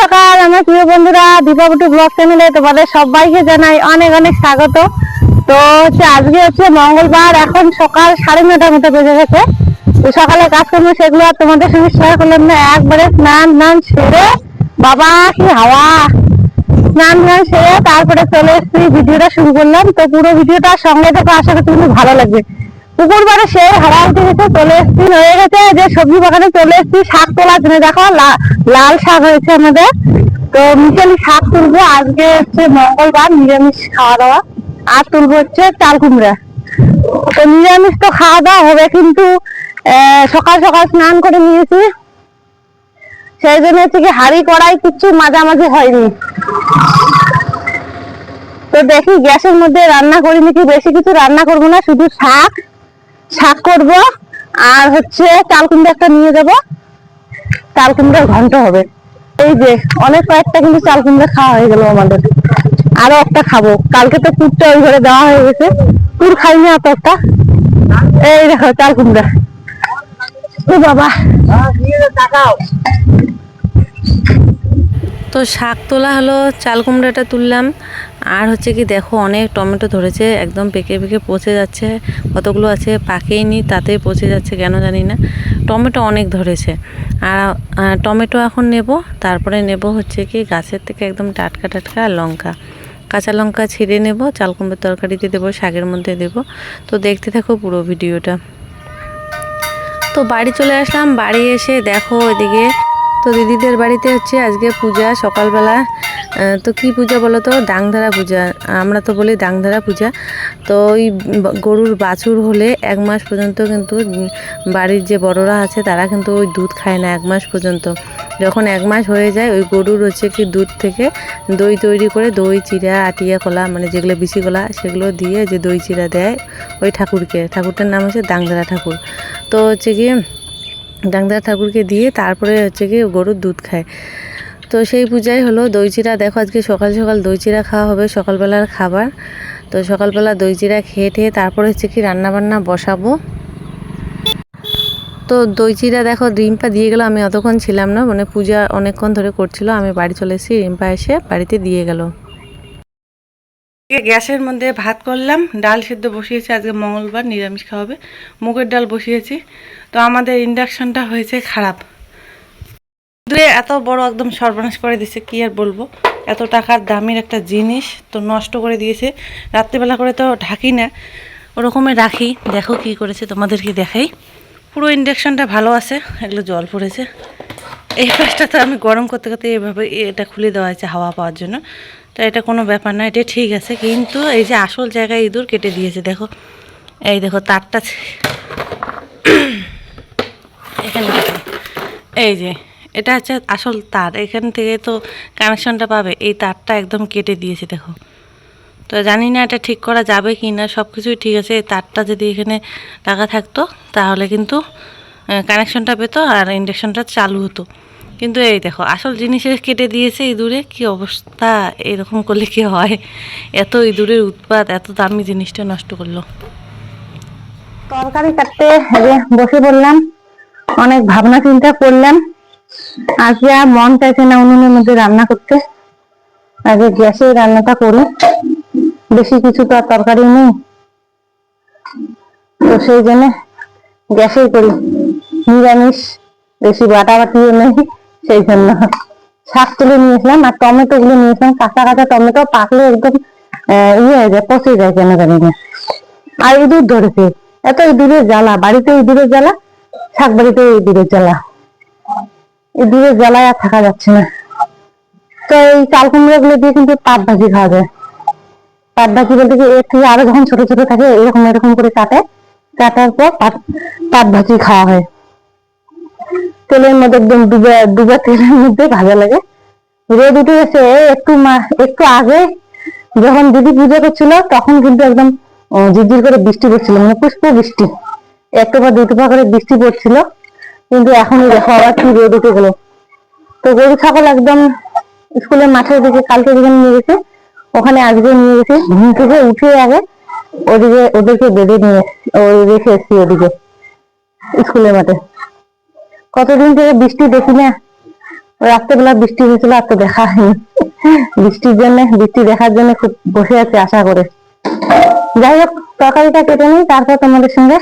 সকাল, আমার প্রিয় বন্ধুরা দীপাবটু চ্যানেলে তোমাদের সবাইকে জানাই অনেক অনেক স্বাগত। তো হচ্ছে আজকে হচ্ছে মঙ্গলবার, এখন সকাল সাড়ে নটার মতো বেজে গেছে। তো সকালে কাজকর্ম সেগুলো আর তোমাদের সঙ্গে শেয়ার করলাম না, একবারে স্নান স্নান সেরে বাবা কি হাওয়া? স্নান স্নান সেরে তারপরে চলে এসেছি, ভিডিওটা শুরু করলাম। তো পুরো ভিডিওটা সঙ্গে থেকে, আশা কিন্তু ভালো লাগবে। পুকুর সে হাওয়া উঠে গেছে চলে এসেছি। হয়ে গেছে যে সবজি বাগানে চলে এসেছি, শাক তোলার জন্য। দেখো লাল শাক হয়েছে আমাদের। তো মিশালি শাক তুলবো। আজকে হচ্ছে মঙ্গলবার, নিরামিষ খাওয়া দাওয়া। আর তুলবো হচ্ছে চাল কুমড়া। তো নিরামিষ তো খাওয়া দাওয়া হবে, কিন্তু সকাল সকাল স্নান করে নিয়েছি। সেই জন্য হচ্ছে কি হাড়ি কড়াই কিচ্ছু মাঝামাঝি হয়নি। তো দেখি গ্যাসের মধ্যে রান্না করি নাকি? বেশি কিছু রান্না করব না, শুধু শাক শাক করব, আর হচ্ছে চাল কুমড়া একটা নিয়ে যাব। চাল কুমড়ার ঘন্ট হবে। এই যে, অনেক কয়েকটা কিন্তু চাল কুমড়া খাওয়া হয়ে গেল আমাদের। আরও একটা খাব। কালকে তো পুরটা ওই ঘরে দেওয়া হয়ে গেছে। পুর খাইনি অত একটা এই দেখো, চাল কুমড়া। ও বাবা। তো শাক তোলা হলো, চাল কুমড়াটা তুললাম। আর হচ্ছে কি দেখো, অনেক টমেটো ধরেছে, একদম পেকে পেকে পচে যাচ্ছে। কতগুলো আছে পাকেইনি, তাতেই পচে যাচ্ছে, কেন জানি না। টমেটো অনেক ধরেছে। আর টমেটো এখন নেব, তারপরে নেব হচ্ছে কি গাছের থেকে একদম টাটকা টাটকা লঙ্কা। কাঁচা লঙ্কা ছিঁড়ে নেব চাল কুমড়োর তরকারিতে দেবো, শাকের মধ্যে দেব। তো দেখতে থাকো পুরো ভিডিওটা। তো বাড়ি চলে আসলাম, বাড়ি এসে দেখো ওইদিকে তো দিদিদের বাড়িতে হচ্ছে আজকে পূজা সকালবেলা। তো কি পূজা বলো তো? ডাংধারা পূজা। আমরা তো বলি ডাংধারা পূজা। তো ওই গরুর বাছুর হলে এক মাস পর্যন্ত কিন্তু বাড়ির যে বড়রা আছে তারা কিন্তু ওই দুধ খায় না এক মাস পর্যন্ত। যখন এক মাস হয়ে যায় ওই গরুর হচ্ছে কি দুধ থেকে দই তৈরি করে দই চিরা আটিয়া, কলা মানে যেগুলো বিচি কলা সেগুলো দিয়ে যে দই চিরা দেয় ওই ঠাকুরকে। ঠাকুরটার নাম হচ্ছে ডাংধারা ঠাকুর। তো হচ্ছে কি ডাংদার ঠাকুরকে দিয়ে তারপরে হচ্ছে কি গরুর দুধ খায়। তো সেই পূজাই হলো দই চিরা দেখো আজকে সকাল সকাল দই চিরা খাওয়া হবে, সকালবেলার খাবার। তো সকালবেলা দই চিরা খেয়ে টেয়ে তারপরে হচ্ছে কি রান্না বান্না বসাবো। তো দই চিরা দেখো রিম্পা দিয়ে গেল, আমি অতক্ষণ ছিলাম না মানে পূজা অনেকক্ষণ ধরে করছিল, আমি বাড়ি চলে এসেছি, রিম্পা এসে বাড়িতে দিয়ে গেল। গ্যাসের মধ্যে ভাত করলাম, ডাল সেদ্ধ বসিয়েছি, আজকে মঙ্গলবার নিরামিষ খাওয়াবে। মুগের ডাল বসিয়েছি। তো আমাদের ইন্ডাকশনটা হয়েছে খারাপ। দূরে এত বড় একদম সর্বনাশ করে দিছে, কি আর বলব? এত টাকার দামের একটা জিনিস তো নষ্ট করে দিয়েছে। রাত্রিবেলা করে তো ঢাকি না, ওরকমই রাখি। দেখো কি করেছে, তোমাদেরকে দেখাই। পুরো ইন্ডাকশনটা ভালো আছে এগুলো জল পড়েছে। এই পাশটা তো আমি গরম করতে করতে এভাবে এটা খুলে দেওয়া হয়েছে হাওয়া পাওয়ার জন্য। তো এটা কোনো ব্যাপার না, এটা ঠিক আছে। কিন্তু এই যে আসল জায়গায় ইঁদুর কেটে দিয়েছে, দেখো। এই দেখো, তারটা এখানে এই যে, এটা হচ্ছে আসল তার। এখান থেকে তো কানেকশনটা পাবে। এই তারটা একদম কেটে দিয়েছে, দেখো। তো জানি না এটা ঠিক করা যাবে কি না সব কিছুই ঠিক আছে। এই তারটা যদি এখানে টাকা থাকতো, তাহলে কিন্তু কানেকশনটা পেতো আর ইন্ডাকশনটা চালু হতো। কিন্তু এই দেখো, আসল জিনিসের কেটে দিয়েছে ইঁদুরে, কি অবস্থা? এরকম করলে কি হয়? এত ইঁদুরের উৎপাত, এত দামি জিনিসটা নষ্ট করল। তরকারি কাটতে বসে পড়লাম, অনেক ভাবনা চিন্তা করলাম, আজকে আর মন চাইছে না উনুনের মধ্যে রান্না করতে। আগে গ্যাসে রান্নাটা করি, বেশি কিছু তো আর তরকারি নেই। তো সেই জন্য গ্যাসেই করি, নিরামিষ, বেশি বাটা বাটাবাটিও নেই। সেই জন্য। শাক তুলে নিয়েছিলাম আর টমেটো গুলো নিয়েছিলাম। কাঁচা কাঁচা টমেটো পাকলে একদম ইয়ে হয়ে যায়, পচে যায় কেন জানি না। আর ইঁদুর ধরেছে। এত ইঁদুরের জ্বালা, বাড়িতে ইঁদুরের জ্বালা, শাক বাড়িতে ইঁদুরের জ্বালা। ইঁদুরের জ্বালায় আর থাকা যাচ্ছে না। তো এই চাল কুমড়ো গুলো দিয়ে কিন্তু পাট ভাজি খাওয়া যায়। পাট ভাজি বলতে কি, এর থেকে আরও যখন ছোট ছোট থাকে, এরকম এরকম করে কাটে। কাটার পর পাট পাট ভাজি খাওয়া হয়। তেলের মধ্যে একদম ডুবে ডুবে তেলের মধ্যে ভাজা লাগে। রোদ উঠে গেছে একটু একটু আগে যখন দিদি পুজো করছিল, তখন কিন্তু একদম ঝিরঝির করে বৃষ্টি পড়ছিল মানে পুষ্প বৃষ্টি। একটু বা দুটো পা করে বৃষ্টি পড়ছিল, কিন্তু এখনই দেখো আবার কি রোদ উঠে গেল। তো গরু, ছাগল একদম স্কুলের মাঠের দিকে, কালকে যেখানে নিয়ে গেছে, ওখানে আজকে নিয়ে গেছে, ঘুম থেকে উঠে আগে ওদিকে ওদেরকে বেঁধে নিয়ে রেখে এসছি ওদিকে, স্কুলের মাঠে। কতদিন থেকে বৃষ্টি দেখি না? রাত্রেবেলা বৃষ্টি হয়েছিল আর তো দেখা হয়নি। বৃষ্টির জন্য বৃষ্টি দেখার জন্য খুব বসে আছে আশা করে। যাই হোক তরকারিটা কেটে নিই তারপর তোমাদের সঙ্গে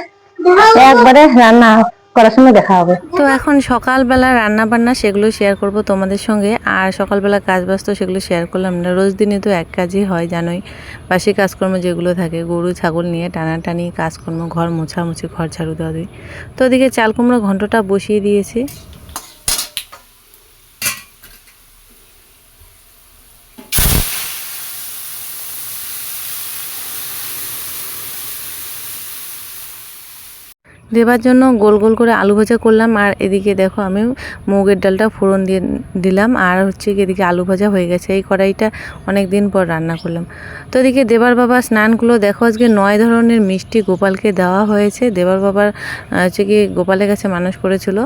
একবারে রান্না করার সময় দেখা হবে। তো এখন সকালবেলা রান্না বান্না সেগুলো শেয়ার করব তোমাদের সঙ্গে। আর সকালবেলা কাজ তো সেগুলো শেয়ার করলাম না। রোজ দিনে তো এক কাজই হয়, জানোই। বাসি কাজকর্ম যেগুলো থাকে, গরু, ছাগল নিয়ে টানাটানি, কাজকর্ম, ঘর মোছামুছি, ঘর ঝাড়ু দেওয়া দিই তো ওদিকে চাল কুমড়ো ঘন্টটা বসিয়ে দিয়েছি। দেবার জন্য গোল গোল করে আলু ভাজা করলাম। আর এদিকে দেখো আমি মুগের ডালটা ফোড়ন দিয়ে দিলাম। আর হচ্ছে কি এদিকে আলু ভাজা হয়ে গেছে। এই কড়াইটা অনেক দিন পর রান্না করলাম। তো এদিকে দেবার বাবা স্নানগুলো দেখো আজকে নয় ধরনের মিষ্টি গোপালকে দেওয়া হয়েছে। দেবার বাবার হচ্ছে কি গোপালের কাছে মানুষ করেছিল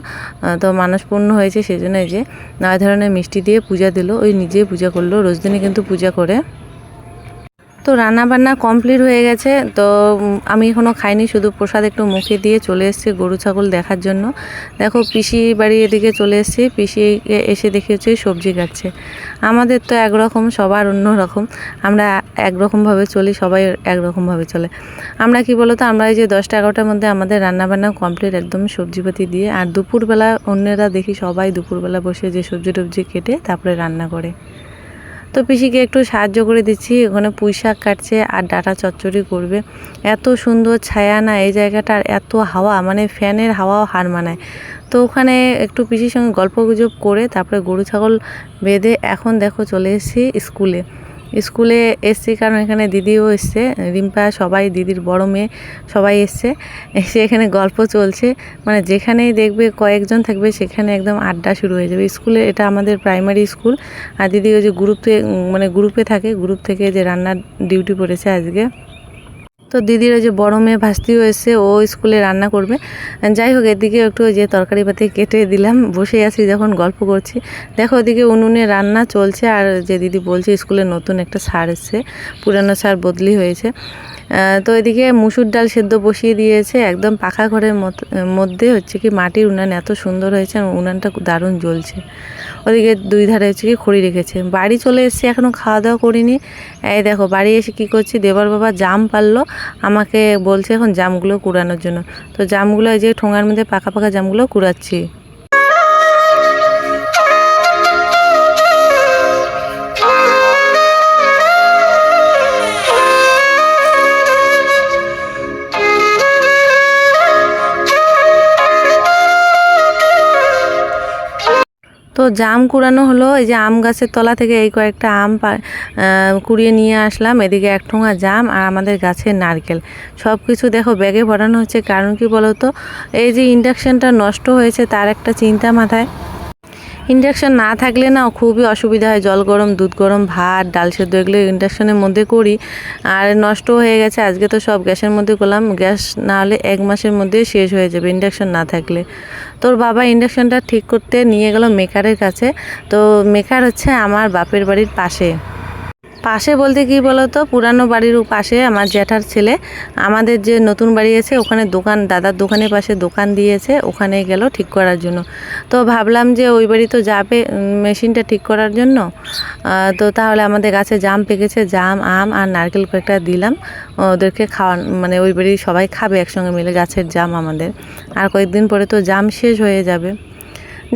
তো মানুষ পূর্ণ হয়েছে সেই জন্য যে নয় ধরনের মিষ্টি দিয়ে পূজা দিল। ওই নিজেই পূজা করল। রোজ দিনই কিন্তু পূজা করে। তো রান্না বান্না কমপ্লিট হয়ে গেছে। তো আমি এখনও খাইনি, শুধু প্রসাদ একটু মুখে দিয়ে চলে এসেছি গরু, ছাগল দেখার জন্য। দেখো, পিসি বাড়ি এদিকে চলে এসেছি, পিসি এসে দেখে হচ্ছে সবজি কাটছে। আমাদের তো একরকম, সবার অন্য রকম। আমরা একরকমভাবে চলি, সবাই একরকমভাবে চলে। আমরা কি বলো তো আমরা এই যে দশটা এগারোটার মধ্যে আমাদের রান্না বান্না কমপ্লিট, একদম সবজিপাতি দিয়ে, আর দুপুরবেলা অন্যেরা দেখি সবাই দুপুরবেলা বসে যে সবজি টবজি কেটে তারপরে রান্না করে। তো পিসিকে একটু সাহায্য করে দিচ্ছি, ওখানে পুঁই শাক কাটছে আর ডাটা চচ্চড়ি করবে। এত সুন্দর ছায়া না, এই জায়গাটার এত হাওয়া মানে ফ্যানের হাওয়াও হার মানায়। তো ওখানে একটু পিসির সঙ্গে গল্প গুজব করে, তারপরে গরু ছাগল বেঁধে এখন দেখো চলে এসেছি স্কুলে। স্কুলে এসছি কারণ এখানে দিদিও এসছে, রিম্পা সবাই, দিদির বড় মেয়ে সবাই এসছে। এসে এখানে গল্প চলছে। মানে যেখানেই দেখবে কয়েকজন থাকবে, সেখানে একদম আড্ডা শুরু হয়ে যাবে। স্কুলে এটা আমাদের প্রাইমারি স্কুল। আর দিদি ওই যে গ্রুপে মানে গ্রুপে থাকে। গ্রুপ থেকে যে রান্নার ডিউটি পড়েছে আজকে। তো দিদির ওই যে বড় মেয়ে ভাস্তি হয়েছে ও স্কুলে রান্না করবে। যাই হোক, এদিকে একটু যে তরকারি পাতি কেটে দিলাম, বসে আছি যখন গল্প করছি। দেখো ওদিকে উনুনে রান্না চলছে, আর যে দিদি বলছে স্কুলে নতুন একটা সার এসছে, পুরানো সার বদলি হয়েছে। তো এদিকে মুসুর ডাল সেদ্ধ বসিয়ে দিয়েছে, একদম পাখা ঘরের মধ্যে হচ্ছে কি মাটির উনান এত সুন্দর হয়েছে, আর উনানটা দারুণ জ্বলছে। ওদিকে দুই ধারে হচ্ছে কি খড়ি রেখেছে। বাড়ি চলে এসেছি এখনও খাওয়া দাওয়া করিনি। এই দেখো, বাড়ি এসে কি করছি, দেবার বাবা জাম পারল, আমাকে বলছে এখন জামগুলো কুড়ানোর জন্য। তো জামগুলো এই যে ঠোঙার মধ্যে পাকা পাকা জামগুলো কুড়াচ্ছি। তো জাম কুড়ানো হলো, এই যে আম গাছের তলা থেকে এই কয়েকটা আম কুড়িয়ে নিয়ে আসলাম। এদিকে এক ঠোঙা জাম আর আমাদের গাছের নারকেল। সব কিছু দেখো ব্যাগে ভরানো হচ্ছে, কারণ কি বলো তো এই যে ইন্ডাকশানটা নষ্ট হয়েছে, তার একটা চিন্তা মাথায়। ইন্ডাকশন না থাকলে না খুবই অসুবিধা হয়। জল গরম, দুধ গরম, ভাত, ডাল সেদ্ধ এগুলো ইন্ডাকশানের মধ্যে করি। আর নষ্ট হয়ে গেছে, আজকে তো সব গ্যাসের মধ্যে করলাম। গ্যাস না হলে এক মাসের মধ্যে শেষ হয়ে যাবে ইন্ডাকশান না থাকলে। তোর বাবা ইন্ডাকশানটা ঠিক করতে নিয়ে গেল মেকারের কাছে। তো মেকার হচ্ছে আমার বাপের বাড়ির পাশে। পাশে বলতে কি বলতো, পুরানো বাড়ির পাশে আমার জ্যাঠার ছেলে, আমাদের যে নতুন বাড়ি আছে, ওখানে দোকান, দাদার দোকানের পাশে দোকান দিয়েছে, ওখানে গেল ঠিক করার জন্য। তো ভাবলাম যে ওই বাড়ি তো যাবে মেশিনটা ঠিক করার জন্য। তো তাহলে আমাদের গাছে জাম পেকেছে, জাম, আম আর নারকেল কয়েকটা দিলাম। ওদেরকে খাওয়ান মানে ওই বাড়ি সবাই খাবে একসঙ্গে মিলে, গাছের জাম আমাদের। আর কয়েকদিন পরে তো জাম শেষ হয়ে যাবে।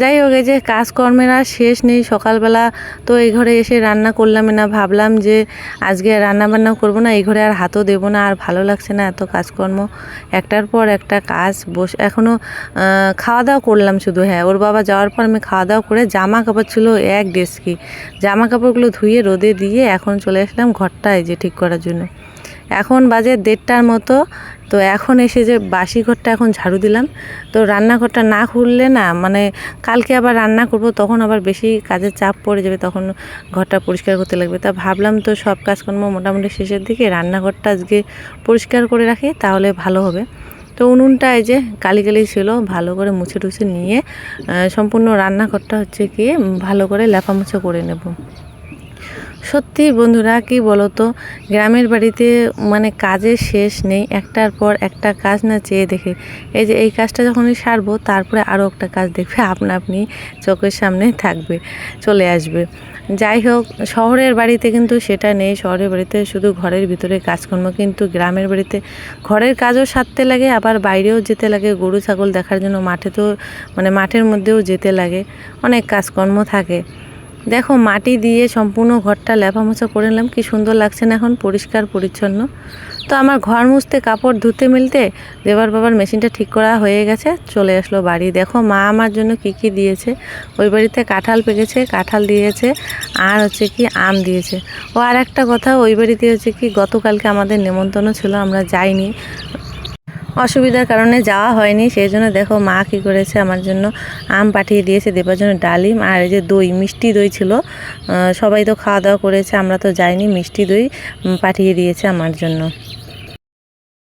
যাই হোক, এই যে কাজকর্মের আর শেষ নেই, সকালবেলা তো এই ঘরে এসে রান্না করলাম না, ভাবলাম যে আজকে রান্না বান্না করব না, এই ঘরে আর হাতও দেবো না, আর ভালো লাগছে না এত কাজকর্ম। একটার পর একটা কাজ বস এখনও খাওয়া দাওয়া করলাম শুধু হ্যাঁ ওর বাবা যাওয়ার পর আমি খাওয়া দাওয়া করে জামা কাপড় ছিল এক ডেস্কি জামা কাপড়গুলো ধুয়ে রোদে দিয়ে এখন চলে আসলাম ঘরটা এই যে ঠিক করার জন্য। এখন বাজে দেড়টার মতো তো এখন এসে যে বাসি ঘরটা এখন ঝাড়ু দিলাম, তো রান্নাঘরটা না খুললে না মানে কালকে আবার রান্না করব, তখন আবার বেশি কাজের চাপ পড়ে যাবে, তখন ঘরটা পরিষ্কার করতে লাগবে। তা ভাবলাম তো সব কাজকর্ম মোটামুটি শেষের দিকে রান্নাঘরটা আজকে পরিষ্কার করে রাখি, তাহলে ভালো হবে। তো উনুনটা এই যে কালি কালি ছিল, ভালো করে মুছে টুছে নিয়ে সম্পূর্ণ রান্নাঘরটা হচ্ছে কি ভালো করে লেফামোছা করে নেব। সত্যি বন্ধুরা, কি বলতো? গ্রামের বাড়িতে মানে কাজের শেষ নেই, একটার পর একটা কাজ না চেয়ে দেখে। এই যে এই কাজটা যখনই সারবো, তারপরে আরও একটা কাজ দেখবে, আপনা আপনি চোখের সামনে থাকবে, চলে আসবে। যাই হোক, শহরের বাড়িতে কিন্তু সেটা নেই, শহরের বাড়িতে শুধু ঘরের ভিতরে কাজকর্ম, কিন্তু গ্রামের বাড়িতে ঘরের কাজও সারতে লাগে, আবার বাইরেও যেতে লাগে। গরু, ছাগল দেখার জন্য মাঠে তো মানে মাঠের মধ্যেও যেতে লাগে, অনেক কাজকর্ম থাকে। দেখো, মাটি দিয়ে সম্পূর্ণ ঘরটা লেপা মোছা করে নিলাম। কি সুন্দর লাগছে না এখন? পরিষ্কার, পরিচ্ছন্ন। তো আমার ঘর মুছতে, কাপড় ধুতে মিলতে দেবার বাবার মেশিনটা ঠিক করা হয়ে গেছে। চলে আসলো বাড়ি। দেখো, মা আমার জন্য কি কি দিয়েছে? ওই বাড়িতে কাঁঠাল পেকেছে, কাঁঠাল দিয়েছে, আর হচ্ছে কি আম দিয়েছে। ও আর একটা কথা, ওই বাড়িতে হচ্ছে কি গতকালকে আমাদের নেমন্তন্ন ছিল, আমরা যাইনি। অসুবিধার কারণে যাওয়া হয়নি, সেই জন্য দেখো মা কী করেছে, আমার জন্য আম পাঠিয়ে দিয়েছে, দেবার জন্য ডালিম আর এই যে দই, মিষ্টি দই ছিল। সবাই তো খাওয়া দাওয়া করেছে, আমরা তো যাইনি, মিষ্টি দই পাঠিয়ে দিয়েছে আমার জন্য।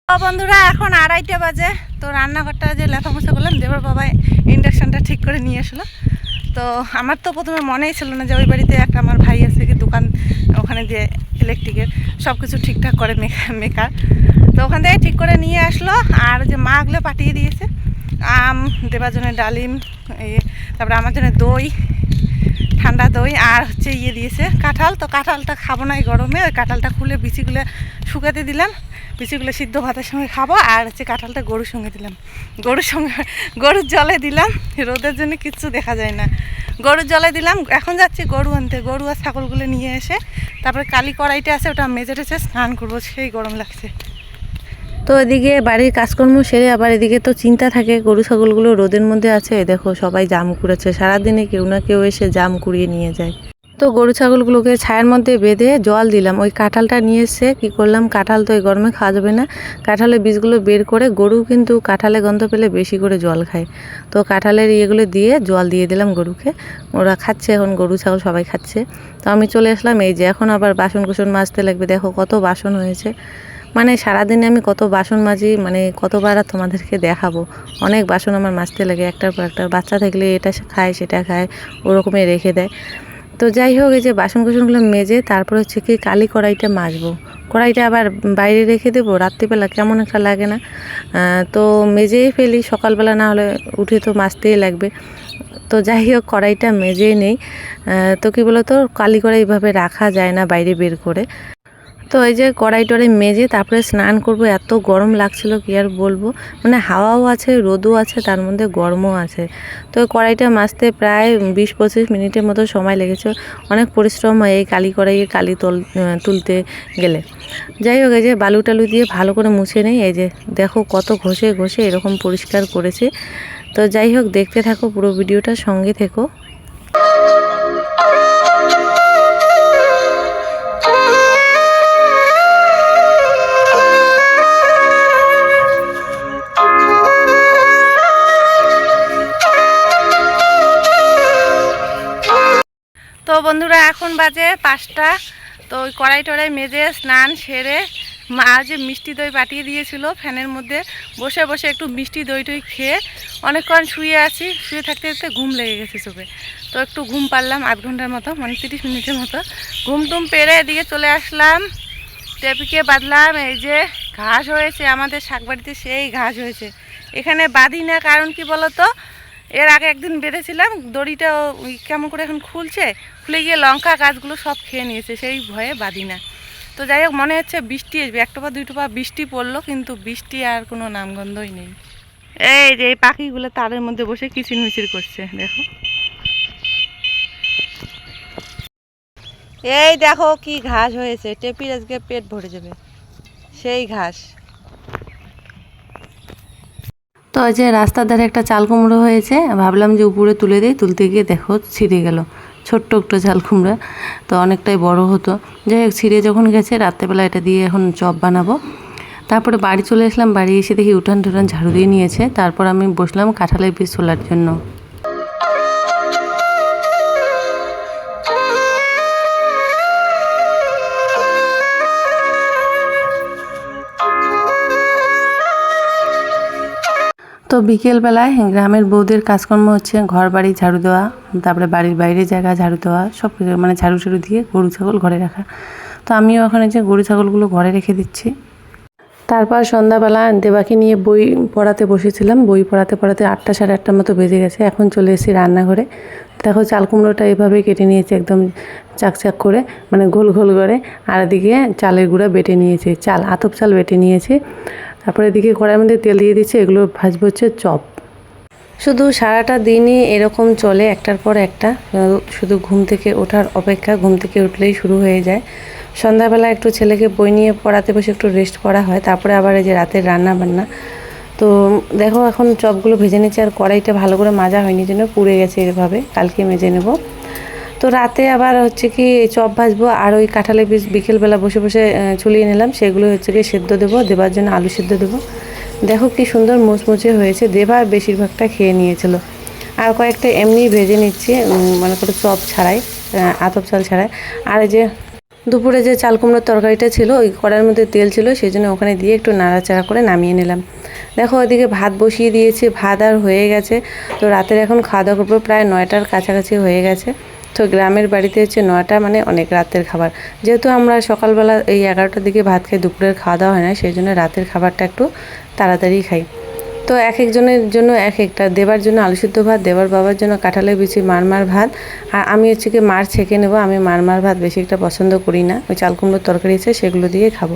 বন্ধুরা, এখন আড়াইটা বাজে। তো রান্নাঘরটা যে লেখামোছা করলাম, দেবার বাবা ইন্ডাকশানটা ঠিক করে নিয়ে আসলো। তো আমার তো প্রথমে মনেই ছিল না যে ওই বাড়িতে একটা আমার ভাই আছে, কি দোকান ওখানে দিয়ে ইলেকট্রিকের সব কিছু ঠিকঠাক করে মেকার তো ওখান থেকে ঠিক করে নিয়ে আসলো, আর যে মাগুলো পাঠিয়ে দিয়েছে, আম, দেবার জন্য ডালিম তারপরে আমার জন্য দই, ঠান্ডা দই, আর হচ্ছে ইয়ে দিয়েছে কাঁঠাল। তো কাঁঠালটা খাব না এই গরমে, ওই কাঁঠালটা খুলে বিচিগুলো শুকাতে দিলাম, বিচিগুলো সিদ্ধ ভাতের সঙ্গে খাব, আর হচ্ছে কাঁঠালটা গরুর সঙ্গে দিলাম। গরুর সঙ্গে, গরুর জলে দিলাম, রোদের জন্য কিচ্ছু দেখা যায় না। গরুর জলে দিলাম। এখন যাচ্ছি গরু আনতে। গরু আর ছাগলগুলো নিয়ে এসে তারপরে কালি কড়াইটা আছে, ওটা মেজে টেছে স্নান করব, সেই গরম লাগছে। তো এদিকে বাড়ির কাজকর্ম সেরে, আবার এদিকে তো চিন্তা থাকে, গরু ছাগলগুলো রোদের মধ্যে আছে, দেখো সবাই জাম কুড়েছে সারাদিনে কেউ না কেউ এসে জাম কুড়িয়ে নিয়ে যায়। তো গরু ছাগলগুলোকে ছায়ার মধ্যে বেঁধে জল দিলাম। ওই কাঁঠালটা নিয়ে এসে কী করলাম? কাঁঠাল তো এই গরমে খাওয়া যাবে না। কাঁঠালের বীজগুলো বের করে গরু কিন্তু কাঁঠালে গন্ধ পেলে বেশি করে জল খায়। তো কাঁঠালের ইয়েগুলো দিয়ে জল দিয়ে দিলাম গরুকে। ওরা খাচ্ছে এখন, গরু, ছাগল সবাই খাচ্ছে। তো আমি চলে আসলাম এই যে, এখন আবার বাসন কুসন মাজতে লাগবে। দেখো কত বাসন হয়েছে। মানে সারাদিনে আমি কত বাসন মাজি মানে কতবার আর তোমাদেরকে দেখাবো। অনেক বাসন আমার মাজতে লাগে, একটার পর একটা। বাচ্চা থাকলে এটা খায়, সেটা খায়, ওরকমই রেখে দেয়। তো যাই হোক, এই যে বাসন কুসনগুলো মেজে তারপর হচ্ছে কি কালি কড়াইটা মাজবো। কড়াইটা আবার বাইরে রেখে দেবো, রাত্রিবেলা কেমন একটা লাগে না। তো মেজেই ফেলি, সকালবেলা না হলে উঠে তো মাজতেই লাগবে। তো যাই হোক, কড়াইটা মেজেই নেই। তো কী বলতো, কালি কড়াই এইভাবে রাখা যায় না বাইরে বের করে। তো এই যে কড়াই টড়াই মেজে তারপরে স্নান করব, এত গরম লাগছিল, কি আর বলব? মানে হাওয়াও আছে, রোদও আছে, তার মধ্যে গরমও আছে। তো কড়াইটা মাজতে প্রায় বিশ পঁচিশ মিনিটের মতো সময় লেগেছে, অনেক পরিশ্রম হয় এই কালি কড়াইয়ে কালি তল তুলতে গেলে। যাই হোক, এই যে বালু টালু দিয়ে ভালো করে মুছে নেই, এই যে দেখো কত ঘষে ঘষে এরকম পরিষ্কার করেছে। তো যাই হোক, দেখতে থাকো পুরো ভিডিওটা, সঙ্গে থেকো। বন্ধুরা, এখন বাজে পাঁচটা। তো ওই কড়াই টড়াই মেজে, স্নান সেরে মা যে মিষ্টি দই পাঠিয়ে দিয়েছিল ফ্যানের মধ্যে। বসে বসে একটু মিষ্টি দই টই খেয়ে অনেকক্ষণ শুয়ে আছি। শুয়ে থাকতে থাকতে ঘুম লেগে গেছে চোখে তো একটু ঘুম পারলাম আধ ঘণ্টার মতো মানে তিরিশ মিনিটের মতো। ঘুম টুম পেরে এদিকে চলে আসলাম। টেপিকে বাঁধলাম, এই যে ঘাস হয়েছে, আমাদের শাকবাড়িতে সেই ঘাস হয়েছে। এখানে বাঁধি না, কারণ কি বলতো? এর আগে একদিন বেঁধেছিলাম দড়িটা কেমন করে এখন খুলছে খুলে গিয়ে লঙ্কা গাছগুলো সব খেয়ে নিয়েছে, সেই ভয়ে বাঁধি না। তো যাই হোক, মনে হচ্ছে বৃষ্টি আসবে। এক টোপা, দুই টোপা বৃষ্টি পড়ল, কিন্তু বৃষ্টি আর কোনো নামগন্ধই নেই। এই যে এই পাখিগুলো তারের মধ্যে বসে কিচির মিচির করছে, দেখো। এই দেখো কি ঘাস হয়েছে, টেপির আজকে পেট ভরে যাবে। সেই ঘাস। তো যে রাস্তার ধারে একটা চাল কুমড়ো হয়েছে, ভাবলাম যে উপরে তুলে দিই, তুলতে গিয়ে দেখো, ছিঁড়ে গেল। ছোট্ট একটা ঝাল কুমড়া, তো অনেকটাই বড় হতো। যাই হোক, ছিঁড়ে যখন গেছে, রাত্রেবেলা এটা দিয়ে এখন চপ বানাবো। তারপরে বাড়ি চলে আসলাম বাড়ি এসে দেখি উঠান টুটান ঝাড়ু দিয়ে নিয়েছে। তারপর আমি বসলাম কাঁঠালের বীজ তোলার জন্য। তো বিকেলবেলায় গ্রামের বউদের কাজকর্ম হচ্ছে ঘর বাড়ি ঝাড়ু দেওয়া, তারপরে বাড়ির বাইরে জায়গা, ঝাড়ু দেওয়া, সব মানে ঝাড়ু ঝাড়ু দিয়ে গরু, ছাগল ঘরে রাখা। তো আমিও ওখানে যে গরু, ছাগলগুলো ঘরে রেখে দিচ্ছি। তারপর সন্ধ্যাবেলা দেবাকে নিয়ে বই পড়াতে বসেছিলাম। বই পড়াতে পড়াতে আটটা, সাড়ে আটটার মতো বেজে গেছে। এখন চলে এসেছি রান্নাঘরে। দেখো চাল কুমড়োটা এভাবে কেটে নিয়েছে একদম চাকচাক করে মানে গোল গোল করে। আর এদিকে চালের গুঁড়া বেটে নিয়েছে। চাল, আতপ চাল বেটে নিয়েছে। তারপরে এদিকে কড়াইয়ের মধ্যে তেল দিয়ে দিচ্ছে, এগুলো ভাজবো হচ্ছে চপ। শুধু সারাটা দিনই এরকম চলে একটার পর একটা শুধু ঘুম থেকে ওঠার অপেক্ষা, ঘুম থেকে উঠলেই শুরু হয়ে যায়। সন্ধ্যাবেলা একটু ছেলেকে বই নিয়ে পড়াতে বসে একটু রেস্ট করা হয়, তারপরে আবার এই যে রাতের রান্না বান্না তো দেখো এখন চপগুলো ভেজে নিচ্ছে, আর কড়াইটা ভালো করে মাজা হয়নি জন্য পুড়ে গেছে এভাবে, কালকে মেজে নেব। তো রাতে আবার হচ্ছে কি চপ ভাজবো আর ওই কাঁঠালের বীজ বিকেলবেলা বসে বসে ছুলিয়ে নিলাম। সেগুলো হচ্ছে কি সেদ্ধ দেবো, দেবার জন্য আলু সেদ্ধ দেবো। দেখো কি সুন্দর মুচমুচে হয়েছে দেবা বেশিরভাগটা খেয়ে নিয়েছিল। আর কয়েকটা এমনি ভেজে নিচ্ছি মানে করে চপ ছাড়াই আতপ চাল ছাড়াই। আর যে দুপুরে যে চাল কুমড়োর তরকারিটা ছিল, ওই কড়ার মধ্যে তেল ছিল, সেই জন্য ওখানে দিয়ে একটু নাড়াচাড়া করে নামিয়ে নিলাম। দেখো ওইদিকে ভাত বসিয়ে দিয়েছি, ভাত আর হয়ে গেছে। তো রাতের এখন খাওয়া দাওয়া করব, প্রায় নয়টার কাছাকাছি হয়ে গেছে। তো গ্রামের বাড়িতে হচ্ছে নয়টা মানে অনেক রাতের খাবার। যেহেতু আমরা সকালবেলা এই এগারোটার দিকে ভাত খাই দুপুরের খাওয়া দাওয়া হয় না, সেই জন্য রাতের খাবারটা একটু তাড়াতাড়ি খাই। তো এক একজনের জন্য এক একটা, দেবার জন্য আলু সিদ্ধ ভাত, দেবার বাবার জন্য কাঁঠালের বিচি, মারমার ভাত। আর আমি হচ্ছে কি মার ছেঁকে নেব, আমি মারমার ভাত বেশি একটা পছন্দ করি না। ওই চাল কুমড়োর তরকারি আছে, সেগুলো দিয়ে খাব।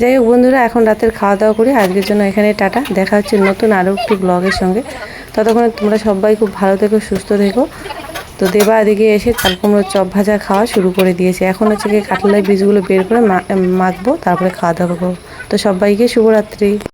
যাই হোক বন্ধুরা, এখন রাতের খাওয়া দাওয়া করি। আজকের জন্য এখানে টাটা। দেখা হচ্ছে নতুন আরও একটি ব্লগের সঙ্গে। ততক্ষণে তোমরা সবাই খুব ভালো থেকো, সুস্থ থেকো। তো দেবা এদিকে এসে চাল কুমড়োর চপ ভাজা খাওয়া শুরু করে দিয়েছে। এখন হচ্ছে গিয়ে কাঁঠালের বীজগুলো বের করে মাখবো, তারপরে খাওয়া দাওয়া করব। তো সবাইকে শুভরাত্রি।